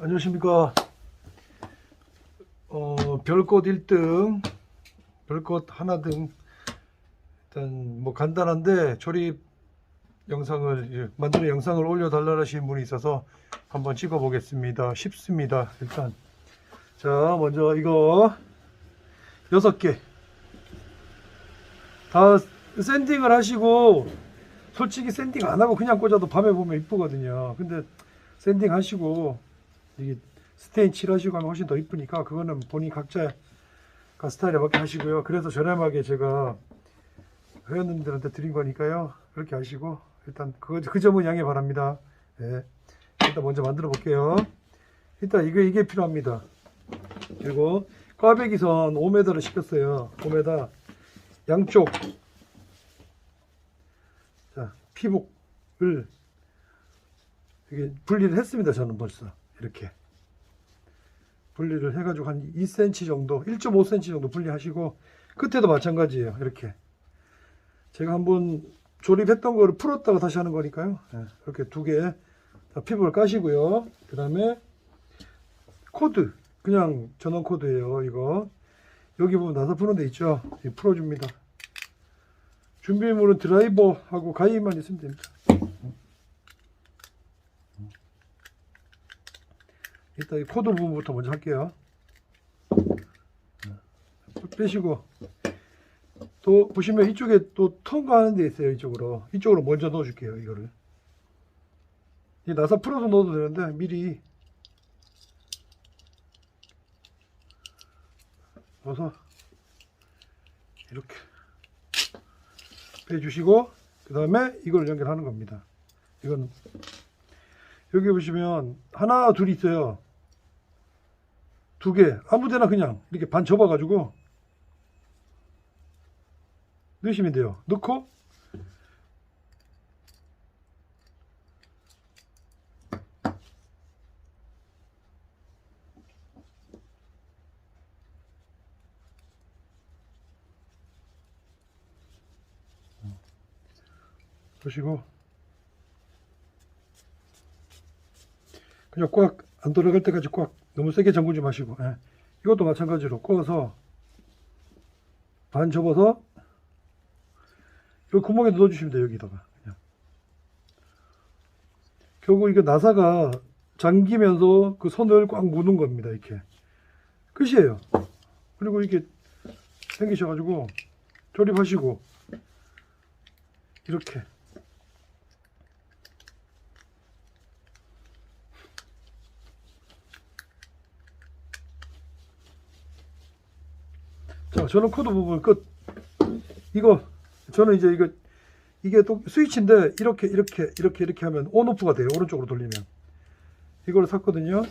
안녕하십니까. 어, 별꽃 1등, 별꽃 하나 등, 일단 뭐 간단한데 조립 영상을, 예, 만드는 영상을 올려 달라 하시는 분이 있어서 한번 찍어 보겠습니다. 쉽습니다. 일단. 자, 먼저 이거 6개. 다 샌딩을 하시고, 솔직히 샌딩 안 하고 그냥 꽂아도 밤에 보면 이쁘거든요. 근데 샌딩 하시고, 이게 스테인 칠하시고 하면 훨씬 더 이쁘니까 그거는 본인 각자 가 스타일에 맞게 하시고요. 그래서 저렴하게 제가 회원님들한테 드린 거니까요. 그렇게 하시고 일단 그, 그 점은 양해 바랍니다. 예. 일단 먼저 만들어 볼게요. 일단 이게 이게 필요합니다. 그리고 꽈배기선 5m를 시켰어요. 5m 양쪽 자 피복을 이게 분리를 했습니다. 저는 벌써 이렇게 분리를 해가지고 한 2cm 정도, 1.5cm 정도 분리하시고 끝에도 마찬가지예요. 이렇게 제가 한번 조립했던 거를 풀었다가 다시 하는 거니까요. 예, 이렇게 두 개 피부를 까시고요. 그 다음에 코드 그냥 전원 코드예요. 이거 여기 보면 나사 푸는 데 있죠. 이거 풀어줍니다. 준비물은 드라이버하고 가위만 있으면 됩니다. 일단 이 코드 부분부터 먼저 할게요. 빼시고 또 보시면 이쪽에 또 통과하는 데 있어요. 이쪽으로 이쪽으로 먼저 넣어 줄게요. 이거를 이 나사 풀어서 넣어도 되는데 미리 넣어서 이렇게 빼주시고 그 다음에 이걸 연결하는 겁니다. 이건 여기 보시면 하나 둘 있어요. 두 개, 아무데나 그냥 이렇게 반 접어가지고 넣으시면 돼요. 넣고 보시고 그냥 꽉 안 돌아갈 때까지 꽉 너무 세게 잠그지 마시고 예. 이것도 마찬가지로 꽂아서 반 접어서 이 구멍에 넣어주시면 돼요 여기다가 그냥. 결국 이거 나사가 잠기면서 그 선을 꽉 무는 겁니다 이렇게 끝이에요 그리고 이렇게 생기셔가지고 조립하시고 이렇게 저는 코드 부분 끝. 이거 저는 이제 이거 이게 또 스위치인데 이렇게 이렇게 이렇게 이렇게 하면 온오프가 돼요. 오른쪽으로 돌리면. 이걸 샀거든요.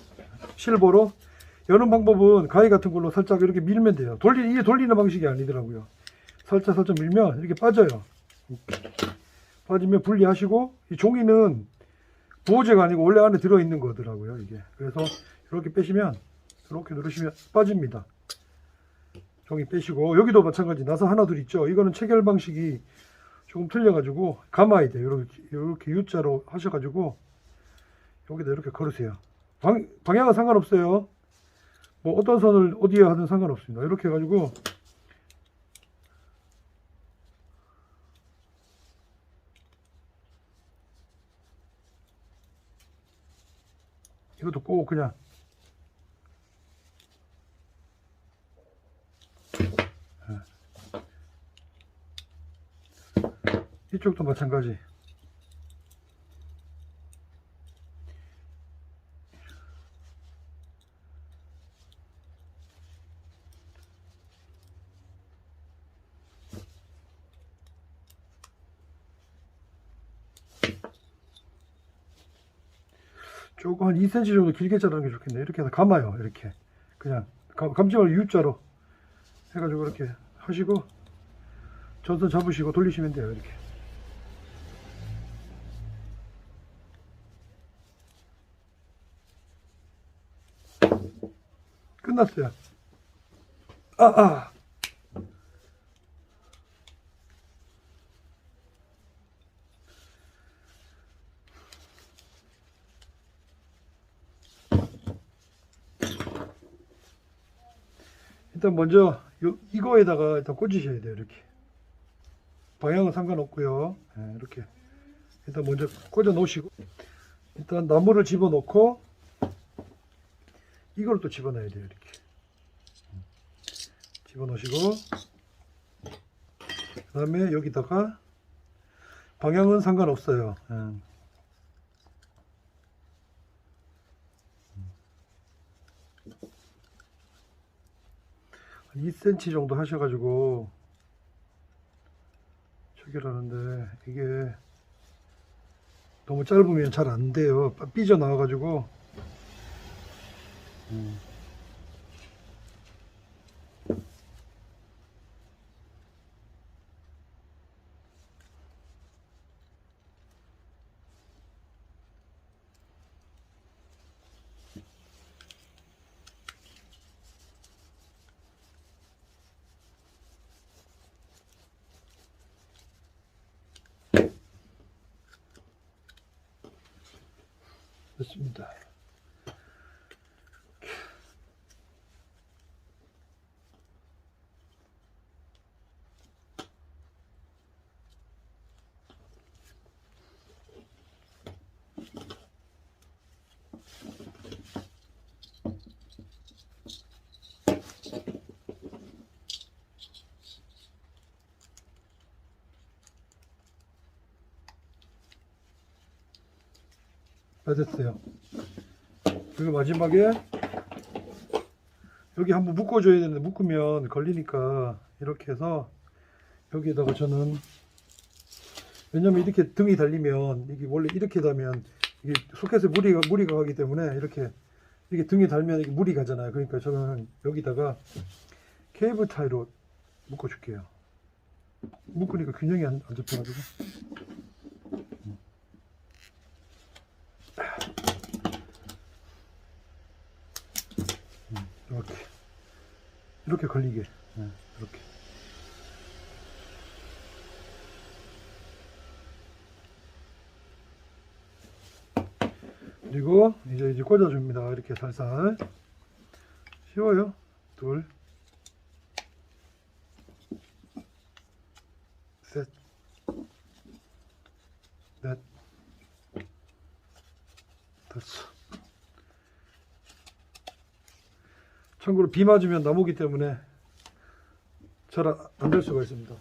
실버로. 여는 방법은 가위 같은 걸로 살짝 이렇게 밀면 돼요. 돌리 이게 돌리는 방식이 아니더라고요. 살짝 살짝 밀면 이렇게 빠져요. 빠지면 분리하시고 이 종이는 부호제가 아니고 원래 안에 들어 있는 거더라고요. 이게 그래서 이렇게 빼시면 이렇게 누르시면 빠집니다. 종이 빼시고 여기도 마찬가지. 나사 하나 둘 있죠? 이거는 체결 방식이 조금 틀려가지고 감아야 돼요. 이렇게 이렇게 U자로 하셔가지고 여기다 이렇게 걸으세요. 방, 방향은 상관없어요. 뭐 어떤 선을 어디에 하든 상관없습니다. 이렇게 해가지고 이것도 꼭 그냥 이쪽도 마찬가지. 조금 한 2cm 정도 길게 자르는 게 좋겠네요. 이렇게 해서 감아요. 이렇게. 그냥 감, 감지 말고 U자로 해가지고 이렇게 하시고 전선 잡으시고 돌리시면 돼요. 이렇게. 끝났어요. 아, 아. 일단 먼저 요, 이거에다가 일단 꽂으셔야 돼요 이렇게 방향은 상관없고요 네, 이렇게 일단 먼저 꽂아 놓으시고 일단 나무를 집어 넣고 이걸 또 집어 넣어야 돼요 이렇게 집어 넣으시고 그 다음에 여기다가 방향은 상관없어요 예. 한 2cm 정도 하셔가지고 체결하는데 이게 너무 짧으면 잘 안 돼요. 빠- 삐져 나와가지고. 음. 됐습니다. 다 됐어요. 그리고 마지막에 여기 한번 묶어 줘야 되는데 묶으면 걸리니까 이렇게 해서 여기에다가 저는 왜냐면 이렇게 등이 달리면 이게 원래 이렇게 달면 이게 소켓에 무리가 무리가 가기 때문에 이렇게 이렇게 등이 달면 이게 무리 가잖아요. 그러니까 저는 여기다가 케이블 타이로 묶어 줄게요. 묶으니까 균형이 안, 안 잡혀가지고. 이렇게 이렇게 걸리게. 네, 이렇게. 그리고 이제 이제 꽂아줍니다. 이렇게 살살. 쉬워요. 둘. 셋, 넷, 다섯. 참고로 비 맞으면 나무기 때문에 잘 안 될 수가 있습니다.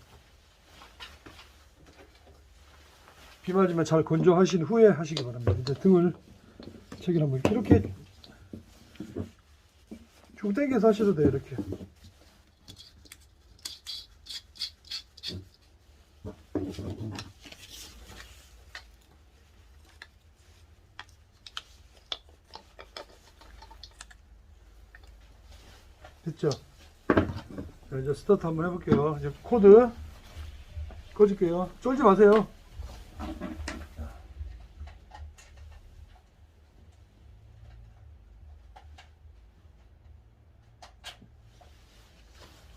비 맞으면 잘 건조하신 후에 하시기 바랍니다. 이제 등을 체결하면 이렇게 쭉 당겨서 하셔도 돼요. 이렇게. 됐죠? 자, 이제 스타트 한번 해볼게요. 이제 코드 꺼줄게요. 쫄지 마세요.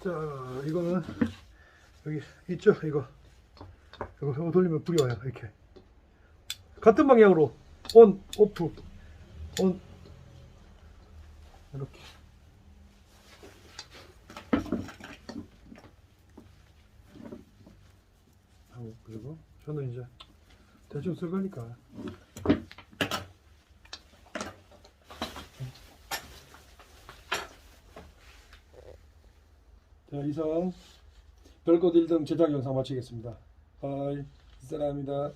자, 이거는 여기 있죠? 이거. 이거, 이거 돌리면 불이 와요. 이렇게. 같은 방향으로 온, 오프, 온. 이렇게. 하고 그리고 저는 이제 대충 쓸 거니까 자 이상 별것 1등 제작 영상 마치겠습니다. 바이 사랑합니다.